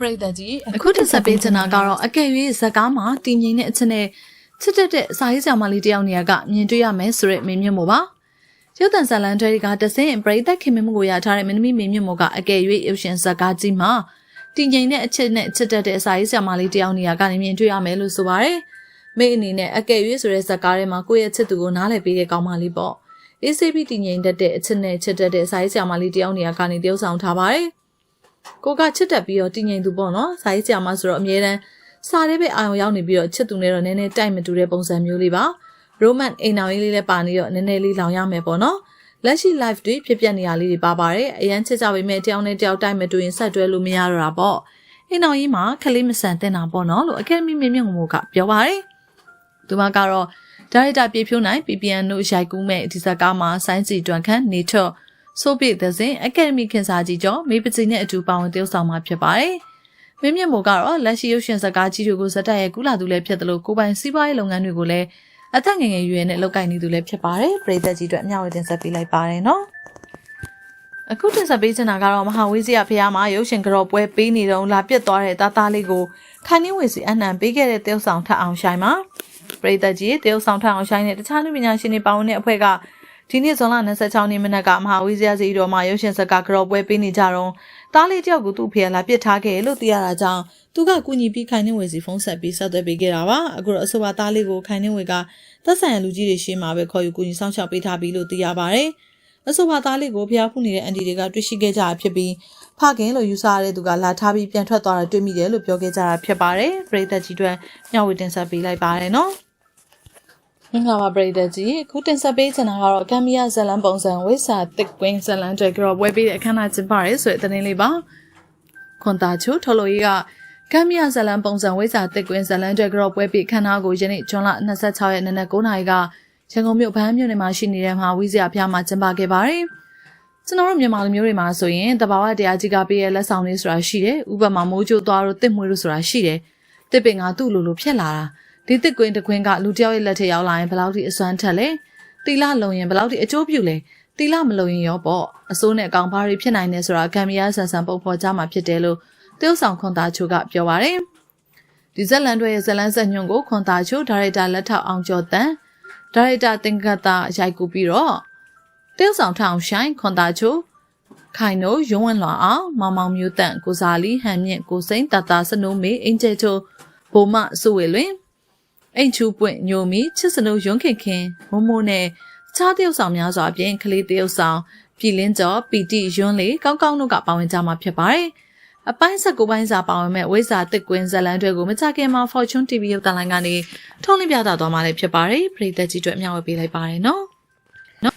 ပရိသတ်ကြီးအခုတက်ဆက်ပေးချင်တာကတော့အကယ်၍ဇက်ကားမှာတည်ငြိမ်တဲ့အချက်နဲ့ချစ်တက်တဲ့စာရေးဆရာမလေးတယောက်နေရာကမြင်တွေ့ရမယ်ဆိုတဲ့မင်းမြင့်မို့ပါရုပ်တံဇာလန်တွေကတဆင်းပရိသတ်ခင်မင်းမှုကိုရထားတဲ့မင်းသမီးမင်းမြင့်မို့ကအကယ်၍ရုပ်ရှင်ဇက်ကားကြီးမှာတည်ငြိမ်တဲ့အချက်နဲ့ချစ်တက်တဲ့စာရေးဆရာမလေးတယောက်နေရာကနေမြင်တွေ့ရမယ်လို့ဆိုပါတယ်မိအနေနဲ့အကယ်၍ဆိုတဲ့ဇက်ကားထဲမှာကိုယ့်ရဲ့ချစ်သူကိုနားလည်ပေးတဲ့ကောင်းမလေးပေါ့ ACP တည်ငြိမ်တတ်တဲ့အချက်နဲ့ချစ်တက်တဲ့စာရေးဆရာမလေးတယောက်နေရာကနေတယောက်ဆောင်ထားပါတယ် ကိုကချစ်တက်ပြီးတော့တည်ငြိမ်သူပေါ့နော်စာရေးဆရာမဆိုတော့အမြဲတမ်းစားတဲ့ပဲအာရုံရောက်နေပြီးတော့ချစ်သူနဲ့တော့နည်းနည်းတိုက်မတူတဲ့ပုံစံမျိုးလေးပါရိုမန်အိမ်အောင်ရေးလေးလည်းပါနေတော့နည်းနည်းလေးလောင်ရမယ်ပေါ့နော်လက်ရှိ live တွေဖြစ်ပျက်နေရလေးတွေပါပါတယ်အရန်ချစ်ကြပေမဲ့တယောက်နဲ့တယောက်တိုက်မတူရင်ဆက်တွဲလို့မရတော့တာပေါ့အိမ်အောင်ရေးမှာခလေးမဆန်တင်တာပေါ့နော်လို့အကယ်ဒမီမင်းမြင့်မို့ကပြောပါတယ်သူမကတော့ဒါရိုက်တာပြေဖြိုးနိုင် PPN တို့ရိုက်ကူးမဲ့ဒီဇက်ကားမှာဆိုင်းစီတွန်ခန့်နေချော့ ဆိုပိသဇင်အကယ်ဒမီခင်စာကြီးကျော်မေပစီနဲ့အတူပါဝင်တယောက်ဆောင်မှာဖြစ်ပါတယ်။မင်းမြင့်မို့ကတော့လက်ရှိရုပ်ရှင်ဇာတ်ကားကြီးတွေကိုဇက်တက်ရဲ့ကုလာသူလည်းဖြစ်တယ်လို့ကိုပိုင်စီးပွားရေးလုပ်ငန်းတွေကိုလည်းအသက်ငယ်ငယ်ရွယ်နဲ့လုပ်ကိုင်နေသူလည်းဖြစ်ပါတယ်။ပြည်သက်ကြီးတို့အမြောက်ဝတင်ဆက်ပေးလိုက်ပါတယ်နော်။အခုတင်ဆက်ပေးချင်တာကတော့မဟာဝိဇ္ဇာဖះမှာရုပ်ရှင်ကြော်ပွဲပေးနေတော့လာပြတ်သွားတဲ့သားသားလေးကိုခိုင်နှင်းဝေစီအနှံပေးခဲ့တဲ့တယောက်ဆောင်ထပ်အောင်ရှိုင်းမှာပြည်သက်ကြီးတယောက်ဆောင်ထပ်အောင်ရှိုင်းနဲ့တခြားလူပညာရှင်တွေပါဝင်တဲ့အဖွဲ့က ဒီနေ့ဇွန်လ26ရက်နေ့မနက်ကမဟာဝိဇ္ဇာစီတော်မှာရုပ်ရှင်ဇာတ်ကားကြော်ပွဲပေးနေကြတော့တားလေးတယောက်ကိုသူ့ဖေကလာပစ်ထားခဲ့လို့သိရတာကြောင့်သူကကူညီပြီးခိုင်နှင်းဝေစီဖုန်းဆက်ပြီးဆက်သွယ်ပေးခဲ့တာပါအခုတော့အဆိုပါတားလေးကိုခိုင်နှင်းဝေကသက်ဆိုင်ရာလူကြီးတွေရှေ့မှာပဲခေါ်ယူကူညီဆောင်ရှောက်ပေးထားပြီးလို့သိရပါတယ်အဆိုပါသားလေးကိုဖျားဖူးနေတဲ့အန်တီတွေကတွေ့ရှိခဲ့ကြတာဖြစ်ပြီးဖခင်လို့ယူဆရတဲ့သူကလာထားပြီးပြန်ထွက်သွားတာတွေ့မိတယ်လို့ပြောခဲ့ကြတာဖြစ်ပါတယ်ပရိသတ်ကြီးတွေမျှဝေတင်ဆက်ပေးလိုက်ပါတယ်နော် မင်္ဂလာပါပရိသတ်ကြီးအခုတင်ဆက်ပေးချင်တာကတော့ကမ်မီယာဇလန်ပုံစံဝိစာတစ်ကွင်းဇလန်တွေကြောပွဲပေးတဲ့အခမ်းအနားကျင်းပရဲဆိုတဲ့သတင်းလေးပါခွန်တာချိုထော်လိုကြီးကကမ်မီယာဇလန်ပုံစံဝိစာတစ်ကွင်းဇလန်တွေကြောပွဲပေးအခမ်းအနားကိုယနေ့ဇွန်လ26ရက်နေ့နက်9:00နာရီကရန်ကုန်မြို့ဗန်းမြို့နယ်မှာရှိနေတဲ့မှာဝိဇ္ဇာဖျားမှာကျင်းပခဲ့ပါတယ်ကျွန်တော်တို့မြန်မာလူမျိုးတွေမှာဆိုရင်တဘာဝတရားကြီးကပေးရဲ့လက်ဆောင်လေးဆိုတာရှိတယ်ဥပမာမိုးကြိုးသွားတို့တစ်မွေးတို့ဆိုတာရှိတယ်တစ်ပင်ကသူ့လိုလိုဖြစ်လာတာ ဒီတစ်ကွင်းတစ်ကွင်းကလူတယောက်ရဲ့လက်ထက်ရောက်လာရင်ဘယ်လောက်ထိအစွမ်းထက်လဲတီလာလုံရင်ဘယ်လောက်ထိအကျိုးပြုလဲတီလာမလုံရင်ရောပေါ့အစိုးနဲ့အကောင်ဘာတွေဖြစ်နိုင်လဲဆိုတာကံမီယာဆန်ဆန်ပုံဖော်ကြမှာဖြစ်တယ်လို့တယောက်ဆောင်ခွန်သားချိုကပြောပါတယ်ဒီဇက်လန်တွေရဲ့ဇလန်ဆက်ညွန့်ကိုခွန်သားချိုဒါရိုက်တာလက်ထောက်အောင်ကျော်တန်းဒါရိုက်တာတင်ကတာရိုက်ကူပြီးတော့တယောက်ဆောင်ထောင်ရှိုင်းခွန်သားချိုခိုင်နိုရုံးဝင်လွာအောင်မောင်မောင်မျိုးတန့်ကိုစာလီဟန်မြင့်ကိုစိမ့်တတာစနိုးမေအင်ဂျယ်ချိုဘိုမစုဝေလွင် အိမ်ချူပွင့်ညိုမီချစ်စနိုးရုံးခင်ခင်မိုးမိုးနဲ့ခြားတယောက်ဆောင်များစွာအပြင်ကလေးတယောက်ဆောင်ပြည်လင်းကျော်ပီတီယွန်းလေးကောင်းကောင်းတို့ကပါဝင်ကြမှာဖြစ်ပါတယ်။အပိုင်းဆက်ကိုပိုင်းစာပါဝင်မဲ့ဝိဇာတစ်ကွင်းဇလန်တွေကိုမကြခင်မှာ Fortune TV ရုပ်သံလိုင်းကနေထုံးလင်းပြသသွားမှာလည်းဖြစ်ပါတယ်။ပရိသတ်ကြီးတို့အမျှဝေပေးလိုက်ပါတယ်နော်။နော်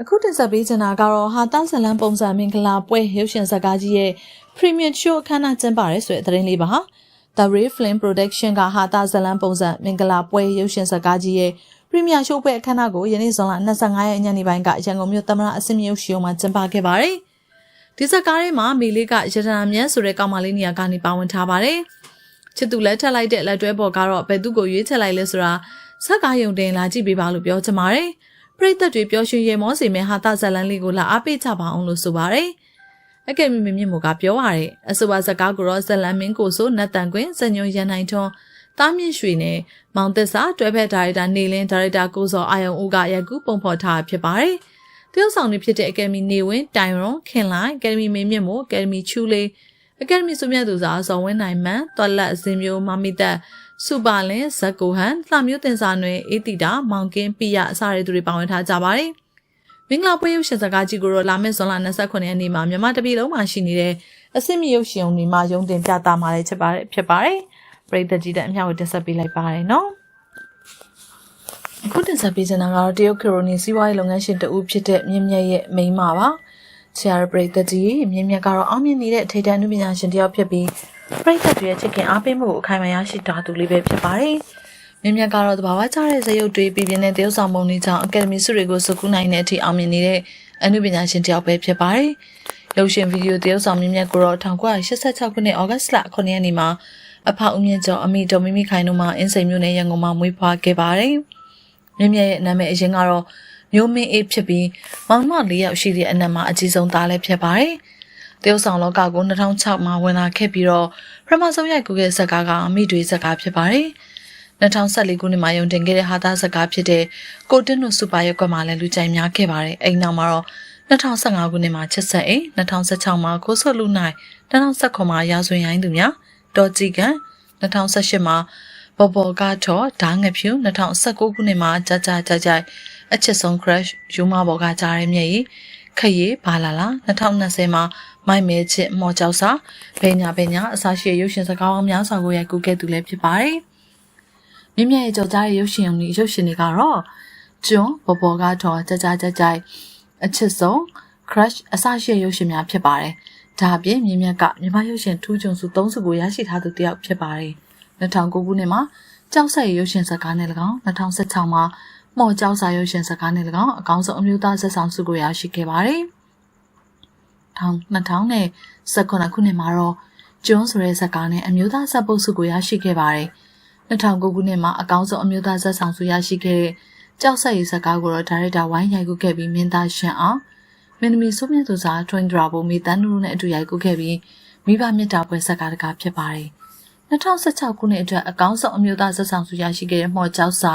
အခုတင်ဆက်ပေးချင်တာကတော့ဟာတာဇလန်ပုံစံမင်္ဂလာပွဲရုပ်ရှင်ဇာတ်ကားကြီးရဲ့ Premium Show အခမ်းအနားကျင်းပရဲဆိုတဲ့သတင်းလေးပါ။ The Ray Film Production ကဟာတာဇလန်ပုံစံမင်္ဂလာပွဲရုပ်ရှင်ဇာတ်ကားကြီးရဲ့ပရီးမီယာရှိုးပွဲအခမ်းအနားကိုယနေ့ဇွန်လ25ရက်ညနေပိုင်းကရန်ကုန်မြို့သမ္မတအစင်မြုပ်ရှိုးမှာကျင်းပခဲ့ပါတယ်။ဒီဇက်ကားထဲမှာမီလေးကရတနာမြန်းဆိုတဲ့ကောင်မလေးနေရာကနေပါဝင်ထားပါတယ်။ချစ်သူလက်ထက်လိုက်တဲ့လက်တွဲပေါ်ကတော့ဘယ်သူကိုရွေးချယ်လိုက်လဲဆိုတာဇက်ကားယုံတင်လာကြည့်ပေးပါလို့ပြောချင်ပါတယ်။ပရိသတ်တွေပျော်ရွှင်ရေမောစေမဲ့ဟာတာဇလန်လေးကိုလာအားပေးကြပါအောင်လို့ဆိုပါတယ်။ အကယ်မီမင်းမြင့်မို့ကပြောပါရယ်အဆိုပါဇက်ကားကိုတော့ဇလန်မင်းကိုဆိုနတ်တန်ကွင်းစညွန်ရန်နိုင်ထွန်းတားမြင့်ရွှေနဲ့မောင်သစ္စာတွဲဖက်ဒါရိုက်တာနေလင်းဒါရိုက်တာကိုစောအာယုံဦးကရိုက်ကူးပုံဖော်ထားဖြစ်ပါတယ်။တရုတ်ဆောင်တွေဖြစ်တဲ့အကယ်ဒမီနေဝင်တိုင်ရွန်ခင်လိုက်အကယ်ဒမီမင်းမြင့်မို့အကယ်ဒမီချူလေးအကယ်ဒမီစုမြတ်သူစာဇော်ဝင်းနိုင်မှန်တော်လက်အစင်မျိုးမမီတက်စူပါလင်ဇက်ကိုဟန်လှမျိုးတင်စာနွယ်အေးတီတာမောင်ကင်းပိယအစရသူတွေပါဝင်ထားကြပါတယ်။ မင်္ဂလာပွဲရုပ်ရှင်စကားကြီးကိုတော့လာမယ့်ဇွန်လ29ရက်နေ့မှာမြန်မာတပြည်လုံးမှာရှိနေတဲ့အစစ်မြရုပ်ရှင်ုံတွေမှာရုံတင်ပြသမှာလည်းဖြစ်ပါတယ်ဖြစ်ပါတယ်။ပရိသတ်ကြီးတဲ့အမြောက်ကိုတင်ဆက်ပေးလိုက်ပါတယ်နော်အခုတင်ဆက်ပေးချင်တာကတော့တရုတ်ခရိုနီစီးပွားရေးလုပ်ငန်းရှင်တဦးဖြစ်တဲ့မြင့်မြတ်ရဲ့မိန်းမပါချာရပရိသတ်ကြီးမြင့်မြတ်ကတော့အောင်မြင်နေတဲ့ထိပ်တန်းနုပညာရှင်တယောက်ဖြစ်ပြီးပရိသတ်တွေရဲ့ချစ်ခင်အားပေးမှုကိုအခိုင်အမာရရှိတာသူလေးပဲဖြစ်ပါတယ် မြင့်မြတ်ကတော့တဘာဝကျတဲ့ဇယုတ်တွေပြည်ပြင်းတဲ့တရုတ်ဆောင်ပုံတွေကြောင့်အကယ်ဒမီဆုတွေကိုစုကူးနိုင်တဲ့အထိအောင်မြင်နေတဲ့အနုပညာရှင်တယောက်ပဲဖြစ်ပါတယ်ရုပ်ရှင်ဗီဒီယိုတရုတ်ဆောင်မြင့်မြတ်ကိုတော့1986ခုနှစ်ဩဂတ်လ9ရက်နေ့မှာအဖဦးမြင့်ကျော်အမိတော်မိမိခိုင်တို့မှအင်းစိန်မြို့နယ်ရန်ကုန်မှာမွေးဖွားခဲ့ပါတယ်။မြင့်မြတ်ရဲ့နာမည်အရင်ကတော့မျိုးမင်းအေးဖြစ်ပြီးမောင်မ၄ယောက်ရှိတဲ့အနက်မှာအကြီးဆုံးသားလည်းဖြစ်ပါတယ်တရုတ်ဆောင်လောကကို2006မှာဝင်လာခဲ့ပြီးတော့ပထမဆုံးရိုက်ကူးခဲ့ဇာတ်ကားကအမိတွေဇာတ်ကားဖြစ်ပါတယ် 2014ခုနှစ်မှာရုံတင်ခဲ့တဲ့ဟာသားဇာတ်ကားဖြစ်တဲ့ကိုတင်းတို့စူပါရက်ကွက်မှာလည်းလူကြိုက်များခဲ့ပါတယ်အဲ့နောက်မှာတော့2015ခုနှစ်မှာချက်ဆက်အိမ်2016မှာကိုဆွတ်လူနိုင်2019မှာရာဇဝင်ရိုင်းသူများဒေါ်ကြည်ကန်2018မှာဘော်ဘော်ကားချောဓာငဖြူ2019ခုနှစ်မှာကြာကြာကြာကြာအချစ်ဆုံး crush ယူမဘော်ကကြားရဲမြက်ရီခရီးဘာလာလာ2020မှာမိုက်မဲချစ်မော်ကြောက်စာဘဲညာဘဲညာအစားရှိရုပ်ရှင်စကားအောင်များစွာကိုရိုက်ကူးခဲ့သူလည်းဖြစ်ပါတယ် မြင့်မြတ်ရဲ့ကြော်ကြားရဲ့ရုပ်ရှင်ရုံကြီးရုပ်ရှင်တွေကတော့ကျွန်းဘော်ဘော်ကားထော်ကြာကြာကြာကြာအချစ်ဆုံး crush အစရှိရုပ်ရှင်များဖြစ်ပါတယ်။ဒါအပြင်မြင့်မြတ်ကမြန်မာရုပ်ရှင်ထူးချွန်စု၃စုကိုရရှိထားသူတစ်ယောက်ဖြစ်ပါတယ်။2009ခုနှစ်မှာကြောက်ဆက်ရုပ်ရှင်ဇာတ်ကားနဲ့၎င်း2016မှာမော်ကြောက်စာရုပ်ရှင်ဇာတ်ကားနဲ့၎င်းအကောင်းဆုံးအမျိုးသားဇာတ်ဆောင်စုကိုရရှိခဲ့ပါတယ်။2000နဲ့19ခုနှစ်မှာတော့ကျွန်းဆိုတဲ့ဇာတ်ကားနဲ့အမျိုးသားဇာတ်ပုတ်စုကိုရရှိခဲ့ပါတယ်။ 2009ခုနှစ်မှာအကောင်းဆုံးအမျိုးသားဇာတ်ဆောင်စုရရှိခဲ့တဲ့ကြောက်ဆက်ရေးဇာတ်ကားကိုတော့ဒါရိုက်တာဝိုင်းရိုက်ကူးခဲ့ပြီးမင်းသားရှင်အောင်မင်းသမီးစိုးမြတ်သူစားထွင်ဒရာဘိုမီတန်နူနဲ့အတူရိုက်ကူးခဲ့ပြီးမိဘမြတ်တာပွဲဇာတ်ကားတကားဖြစ်ပါတယ်။2016ခုနှစ်အတွက်အကောင်းဆုံးအမျိုးသားဇာတ်ဆောင်စုရရှိခဲ့တဲ့မော်ကြောက်စာ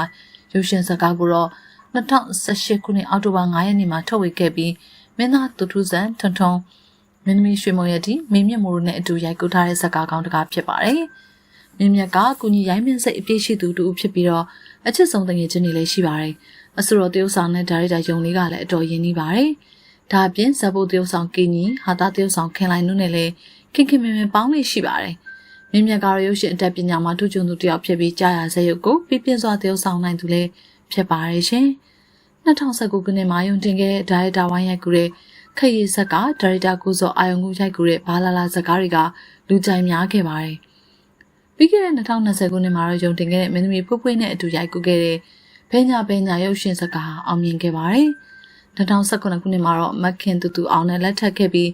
ရုပ်ရှင်ဇာတ်ကားကိုတော့2018ခုနှစ်အောက်တိုဘာ9ရက်နေ့မှာထုတ်ဝေခဲ့ပြီးမင်းသားသူထုဇန်ထွန်းထွန်းမင်းသမီးရွှေမုံရတီမင်းမြတ်မိုးတို့နဲ့အတူရိုက်ကူးထားတဲ့ဇာတ်ကားကောင်းတကားဖြစ်ပါတယ်။ မင်းမြတ်ကကုညီရိုင်းမင်းစိတ်အပြည့်ရှိသူတူဖြစ်ပြီးတော့အချစ်ဆုံးတငယ်ချင်းတွေလည်းရှိပါတယ်။အဆိုတော်တရုပ်ဆောင်နဲ့ဒါရိုက်တာယုံလေးကလည်းအတော်ရင်းနှီးပါတယ်။ဒါအပြင်ဇဘုတ်တရုပ်ဆောင်ကင်းကြီးဟာတာတရုပ်ဆောင်ခင်လိုက်နုနဲ့လည်းခင်ခင်မင်မင်ပေါင်းလေးရှိပါတယ်။မြင့်မြတ်ကတော့ရုပ်ရှင်အတတ်ပညာမှာထူးချွန်သူတစ်ယောက်ဖြစ်ပြီးကြာရဇက်ရုပ်ကိုပြပြစွာတရုပ်ဆောင်နိုင်သူလည်းဖြစ်ပါတယ်ရှင်။2019ခုနှစ်မှာယုံတင်ခဲ့တဲ့ဒါရိုက်တာဝိုင်းရိုက်ကူတဲ့ခရီးဆက်ကဒါရိုက်တာကိုစောအာယုံကူရိုက်ကူတဲ့ဘာလာလာဇက်ကားတွေကလူကြိုက်များခဲ့ပါတယ်။ ပြီးခဲ့တဲ့2020ခုနှစ်မှာတော့ယုံတင်ခဲ့တဲ့မင်းသမီးဖွဖွနဲ့အတူရိုက်ကူခဲ့တဲ့ဘဲညာဘဲညာရုပ်ရှင်ဇာတ်ကားအောင်မြင်ခဲ့ပါတယ်။2019ခုနှစ်မှာတော့မက်ခင်တူတူအောင်နဲ့လက်ထပ်ခဲ့ပြီး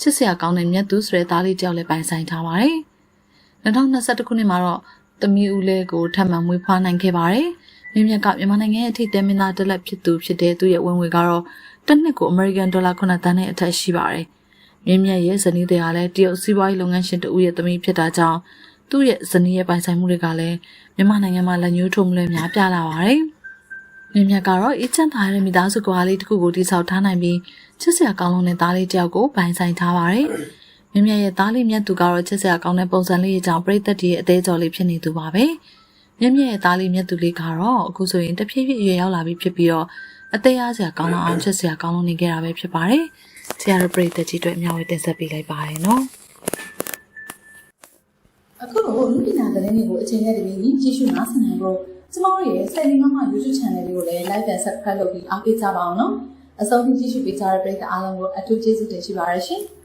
ချစ်စရာကောင်းတဲ့မြတ်သူဆိုတဲ့သားလေးတယောက်လည်းပိုင်ဆိုင်ထားပါတယ်။2021ခုနှစ်မှာတော့သမီးဦးလေးကိုထပ်မံမွေးဖွားနိုင်ခဲ့ပါတယ်။မြင့်မြတ်ကမြန်မာနိုင်ငံရဲ့အထိတ်တဲမင်းသားတစ်လက်ဖြစ်သူဖြစ်တဲ့သူရဲ့ဝင်ငွေကတော့တစ်နှစ်ကိုအမေရိကန်ဒေါ်လာ9သန်းနဲ့အထက်ရှိပါတယ်။မြင့်မြတ်ရဲ့ဇနီးတွေကလည်းတရုတ်စီးပွားရေးလုပ်ငန်းရှင်တဦးရဲ့သမီးဖြစ်တာကြောင့် သူ့ရဲ့ဇနီးရဲ့ပိုင်ဆိုင်မှုတွေကလည်းမြန်မာနိုင်ငံမှာလက်ညှိုးထိုးမှုလည်းများပြားလာပါတယ်။မြင့်မြတ်ကတော့အေးချမ်းသာတဲ့မိသားစုကွာလေးတစ်ခုကိုတည်ဆောက်ထားနိုင်ပြီးချစ်စရာကောင်းလုံးတဲ့သားလေးတစ်ယောက်ကိုပိုင်ဆိုင်ထားပါတယ်။မြင့်မြတ်ရဲ့သားလေးမြတ်သူကတော့ချစ်စရာကောင်းတဲ့ပုံစံလေးကြောင့်ပြိသက်တည်းရဲ့အသေးကြော်လေးဖြစ်နေသူပါပဲ။မြင့်မြတ်ရဲ့သားလေးမြတ်သူလေးကတော့အခုဆိုရင်တဖြည်းဖြည်းရွယ်ရောက်လာပြီးဖြစ်ပြီးတော့အသေးအားစရာကောင်းလောက်အောင်ချစ်စရာကောင်းလုံးနေခဲ့တာပဲဖြစ်ပါတယ်။ဆရာတို့ပြိသက်ကြီးတို့အများကြီးတင်ဆက်ပေးလိုက်ပါတယ်နော်။ အခုတော့လူပညာသတင်းတွေကိုအချိန်နဲ့တပြေးညီကြည့်ရှုနားဆင်နိုင်ဖို့ကျမတို့ရဲ့စိုက်လီမမ YouTube channel လေးကိုလည်း like and subscribe လုပ်ပြီးအားပေးကြပါအောင်နော်အဆုံးထိကြည့်ရှုပေးကြတဲ့ပရိသတ်အားလုံးကိုအထူးကျေးဇူးတင်ရှိပါရရှင်။